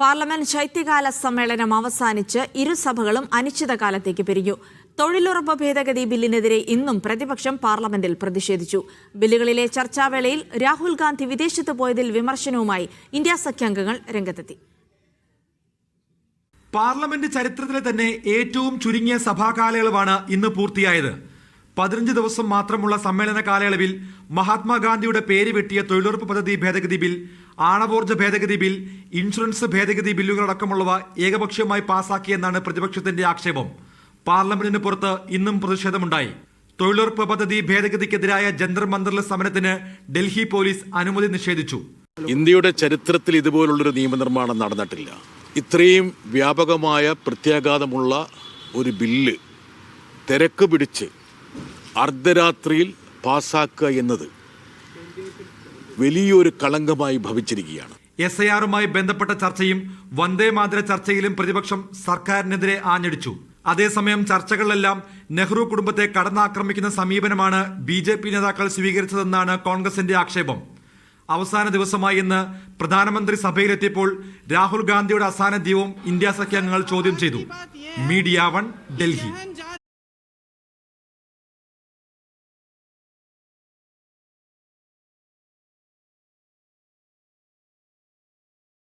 Parliament ശൈത്യകാല സമ്മേളനം അവസാനിച്ച് ഇരുസഭകളും അനിശ്ചിതകാലത്തേക്ക് പിരിഞ്ഞു. തൊഴിലുറപ്പ് ഭേദഗതി ബില്ലിനെതിരെ ഇന്നും പ്രതിപക്ഷം പാർലമെന്റിൽ പ്രതിഷേധിച്ചു. ബില്ലുകളിലെ ചർച്ചാവേളയിൽ രാഹുൽ ഗാന്ധി വിദേശത്ത് പോയതിൽ വിമർശനവുമായി ഇന്ത്യ സഖ്യാംഗങ്ങൾ രംഗത്തെത്തി. പാർലമെന്റ് ചരിത്രത്തിലെ തന്നെ ഏറ്റവും ചുരുങ്ങിയ സഭാ കാലയളവാണ് ഇന്ന് പൂർത്തിയായത്. പതിനഞ്ച് ദിവസം മാത്രമുള്ള സമ്മേളന കാലയളവിൽ മഹാത്മാഗാന്ധിയുടെ പേര് വെട്ടിയ തൊഴിലുറപ്പ് പദ്ധതി ഭേദഗതി ബിൽ ആണവോർജ ഭേദഗതി ബിൽ ഇൻഷുറൻസ് ഭേദഗതി ബില്ലുകളടക്കമുള്ളവ ഏകപക്ഷീയമായി പാസാക്കിയെന്നാണ് പ്രതിപക്ഷത്തിന്റെ ആക്ഷേപം. പാർലമെന്റിന് പുറത്ത് ഇന്നും പ്രതിഷേധമുണ്ടായി. തൊഴിലുറപ്പ് പദ്ധതി ഭേദഗതിക്കെതിരായ ജന്തർ മന്ദറിലെ സമരത്തിന് ഡൽഹി പോലീസ് അനുമതി നിഷേധിച്ചു. ഇന്ത്യയുടെ ചരിത്രത്തിൽ ഇതുപോലുള്ളൊരു നിയമനിർമ്മാണം നടന്നിട്ടില്ല. ഇത്രയും വ്യാപകമായ പ്രത്യാഘാതമുള്ള ഒരു ബില്ല് തിരക്ക് പിടിച്ച് അർദ്ധരാത്രിയിൽ പാസാക്കുക എന്നത് വലിയൊരു കളങ്കമായി ഭവിച്ചിരിക്കുകയാണ്. എസ് ഐ ആറുമായി ബന്ധപ്പെട്ട ചർച്ചയും വന്ദേ മാതര ചർച്ചയിലും പ്രതിപക്ഷം സർക്കാരിനെതിരെ ആഞ്ഞടിച്ചു. അതേസമയം ചർച്ചകളിലെല്ലാം നെഹ്റു കുടുംബത്തെ കടന്നാക്രമിക്കുന്ന സമീപനമാണ് ബി ജെ പി നേതാക്കൾ സ്വീകരിച്ചതെന്നാണ് കോൺഗ്രസിന്റെ ആക്ഷേപം. അവസാന ദിവസമായി ഇന്ന് പ്രധാനമന്ത്രി സഭയിലെത്തിയപ്പോൾ രാഹുൽ ഗാന്ധിയുടെ അസാന്നിധ്യവും ഇന്ത്യ സഖ്യാംഗങ്ങൾ ചോദ്യം ചെയ്തു. Media one Delhi.